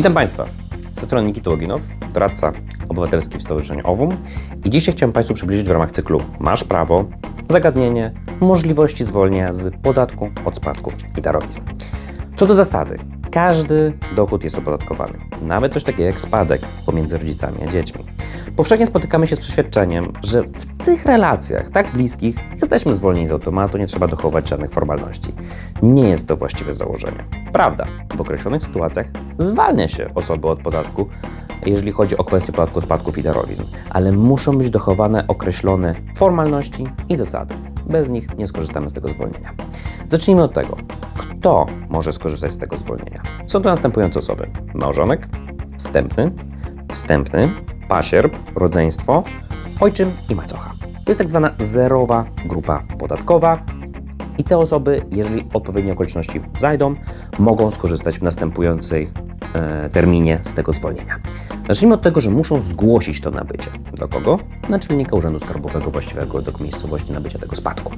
Witam Państwa. Ze strony Nikita Łoginow, doradca obywatelski w Stowarzyszeniu OWUM i dzisiaj chciałem Państwu przybliżyć w ramach cyklu Masz prawo, zagadnienie możliwości zwolnienia z podatku od spadków i darowizn. Co do zasady, każdy dochód jest opodatkowany, nawet coś takiego jak spadek pomiędzy rodzicami a dziećmi. Powszechnie spotykamy się z przeświadczeniem, że w tych relacjach tak bliskich jesteśmy zwolnieni z automatu, nie trzeba dochować żadnych formalności. Nie jest to właściwe założenie. Prawda, w określonych sytuacjach zwalnia się osoby od podatku, jeżeli chodzi o kwestię podatku od spadków i darowizn, ale muszą być dochowane określone formalności i zasady. Bez nich nie skorzystamy z tego zwolnienia. Zacznijmy od tego, kto może skorzystać z tego zwolnienia. Są to następujące osoby: małżonek, wstępny, wstępny, pasierb, rodzeństwo, ojczym i macocha. To jest tak zwana zerowa grupa podatkowa, i te osoby, jeżeli odpowiednie okoliczności zajdą, mogą skorzystać w następującej e, terminie z tego zwolnienia. Zacznijmy od tego, że muszą zgłosić to nabycie. Do kogo? Naczelnika Urzędu Skarbowego właściwego do miejscowości nabycia tego spadku.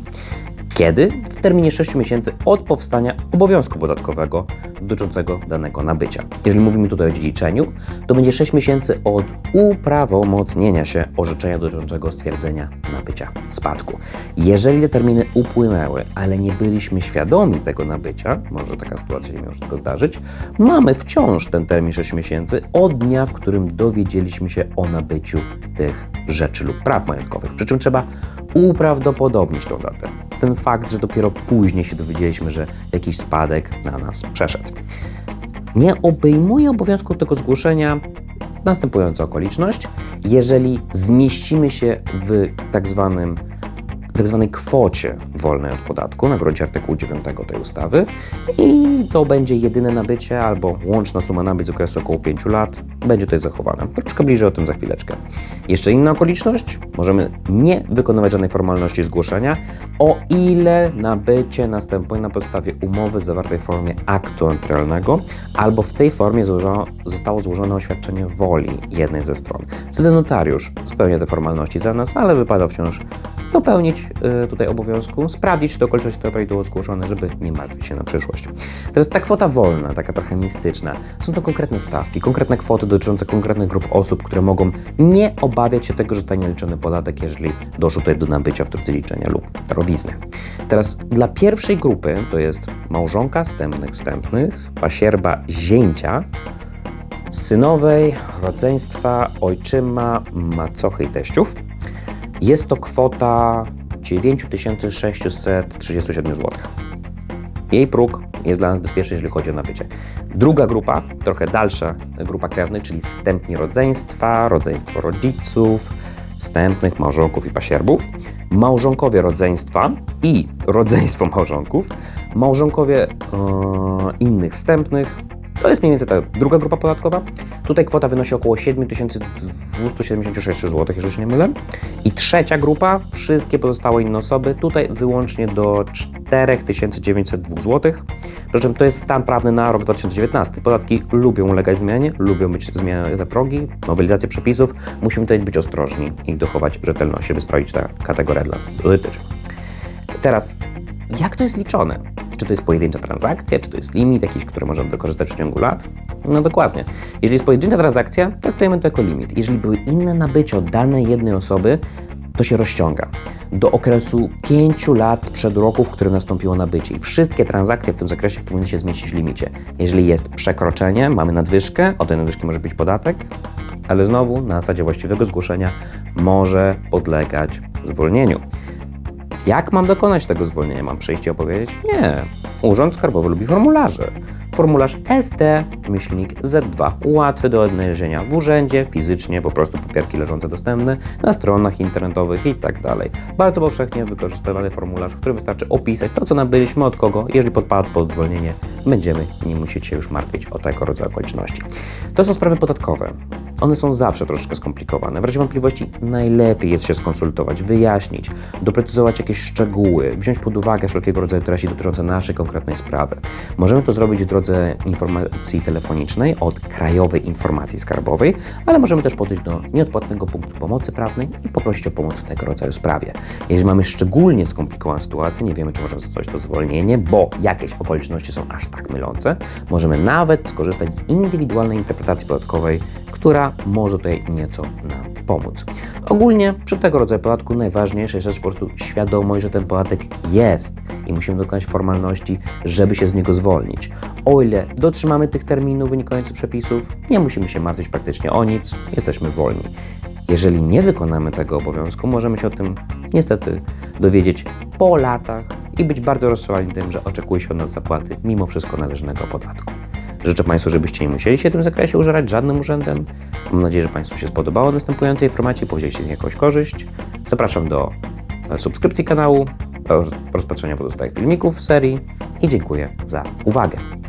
Kiedy? W terminie 6 miesięcy od powstania obowiązku podatkowego dotyczącego danego nabycia. Jeżeli mówimy tutaj o dziedziczeniu, to będzie 6 miesięcy od uprawomocnienia się orzeczenia dotyczącego stwierdzenia nabycia spadku. Jeżeli te terminy upłynęły, ale nie byliśmy świadomi tego nabycia, może taka sytuacja się może tylko zdarzyć, mamy wciąż ten termin 6 miesięcy od dnia, w którym dowiedzieliśmy się o nabyciu tych rzeczy lub praw majątkowych. Przy czym trzeba uprawdopodobnić tą datę. Ten fakt, że dopiero później się dowiedzieliśmy, że jakiś spadek na nas przeszedł. Nie obejmuje obowiązku tego zgłoszenia następująca okoliczność, jeżeli zmieścimy się w tak zwanym tak zwanej kwocie wolnej od podatku na gruncie artykułu 9 tej ustawy i to będzie jedyne nabycie albo łączna suma nabyć z okresu około 5 lat będzie tutaj zachowana. Troszkę bliżej o tym za chwileczkę. Jeszcze inna okoliczność, możemy nie wykonywać żadnej formalności zgłoszenia, o ile nabycie następuje na podstawie umowy zawartej w formie aktu notarialnego albo w tej formie złożono, zostało złożone oświadczenie woli jednej ze stron. Wtedy notariusz spełnia te formalności za nas, ale wypada wciąż dopełnić y, tutaj obowiązku, sprawdzić, czy te okoliczności to prawidłowo zgłoszone, żeby nie martwić się na przyszłość. Teraz ta kwota wolna, taka trochę mistyczna, są to konkretne stawki, konkretne kwoty dotyczące konkretnych grup osób, które mogą nie obawiać się tego, że zostanie naliczony podatek, jeżeli doszło tutaj do nabycia w drodze liczenia lub darowizny. Teraz dla pierwszej grupy, to jest małżonka wstępnych wstępnych, pasierba zięcia, synowej, rodzeństwa, ojczyma, macochy i teściów, jest to kwota 9637 zł. Jej próg jest dla nas bezpieczny, jeżeli chodzi o nabycie. Druga grupa, trochę dalsza grupa krewnych, czyli wstępni rodzeństwa, rodzeństwo rodziców, wstępnych małżonków i pasierbów, małżonkowie rodzeństwa i rodzeństwo małżonków, małżonkowie e, innych wstępnych, to jest mniej więcej ta druga grupa podatkowa. Tutaj kwota wynosi około 7276 zł, jeżeli się nie mylę. I trzecia grupa, wszystkie pozostałe inne osoby, tutaj wyłącznie do 4902 zł. Przy czym to jest stan prawny na rok 2019. Podatki lubią ulegać zmianie, lubią być zmieniane progi, nowelizacja przepisów. Musimy tutaj być ostrożni i dochować rzetelności, żeby sprawdzić, ta kategoria dla dotyczy. Teraz, jak to jest liczone? Czy to jest pojedyncza transakcja, czy to jest limit jakiś, który możemy wykorzystać w ciągu lat? No dokładnie. Jeżeli jest pojedyncza transakcja, traktujemy to jako limit. Jeżeli były inne nabycie od danej jednej osoby, to się rozciąga do okresu 5 lat sprzed roku, w którym nastąpiło nabycie. I wszystkie transakcje w tym zakresie powinny się zmieścić w limicie. Jeżeli jest przekroczenie, mamy nadwyżkę, od tej nadwyżki może być podatek, ale znowu na zasadzie właściwego zgłoszenia może podlegać zwolnieniu. Jak mam dokonać tego zwolnienia? Mam przyjść i opowiedzieć? Nie. Urząd Skarbowy lubi formularze. Formularz SD, myślnik Z2. Łatwy do odnalezienia w urzędzie, fizycznie, po prostu papierki leżące dostępne, na stronach internetowych i tak. Bardzo powszechnie wykorzystywany formularz, w którym wystarczy opisać to, co nabyliśmy, od kogo. Jeżeli podpadł pod zwolnienie, będziemy nie musieć się już martwić o tego rodzaju okoliczności. To są sprawy podatkowe. One są zawsze troszeczkę skomplikowane. W razie wątpliwości najlepiej jest się skonsultować, wyjaśnić, doprecyzować jakieś szczegóły, wziąć pod uwagę wszelkiego rodzaju treści dotyczące naszej konkretnej sprawy. Możemy to zrobić w drodze informacji telefonicznej od Krajowej Informacji Skarbowej, ale możemy też podejść do nieodpłatnego punktu pomocy prawnej i poprosić o pomoc w tego rodzaju sprawie. Jeżeli mamy szczególnie skomplikowaną sytuację, nie wiemy, czy możemy zostać to zwolnienie, bo jakieś okoliczności są aż tak mylące, możemy nawet skorzystać z indywidualnej interpretacji podatkowej, która może tutaj nieco nam pomóc. Ogólnie przy tego rodzaju podatku najważniejsza jest rzecz po prostu świadomość, że ten podatek jest i musimy dokonać formalności, żeby się z niego zwolnić. O ile dotrzymamy tych terminów wynikających z przepisów, nie musimy się martwić praktycznie o nic, jesteśmy wolni. Jeżeli nie wykonamy tego obowiązku, możemy się o tym niestety dowiedzieć po latach i być bardzo rozczarowani tym, że oczekuje się od nas zapłaty mimo wszystko należnego podatku. Życzę Państwu, żebyście nie musieli się w tym zakresie użerać żadnym urzędem. Mam nadzieję, że Państwu się spodobało następujące informacje i powiedzieliście z jakąś korzyść. Zapraszam do e, subskrypcji kanału, do rozpatrzenia pozostałych filmików w serii i dziękuję za uwagę.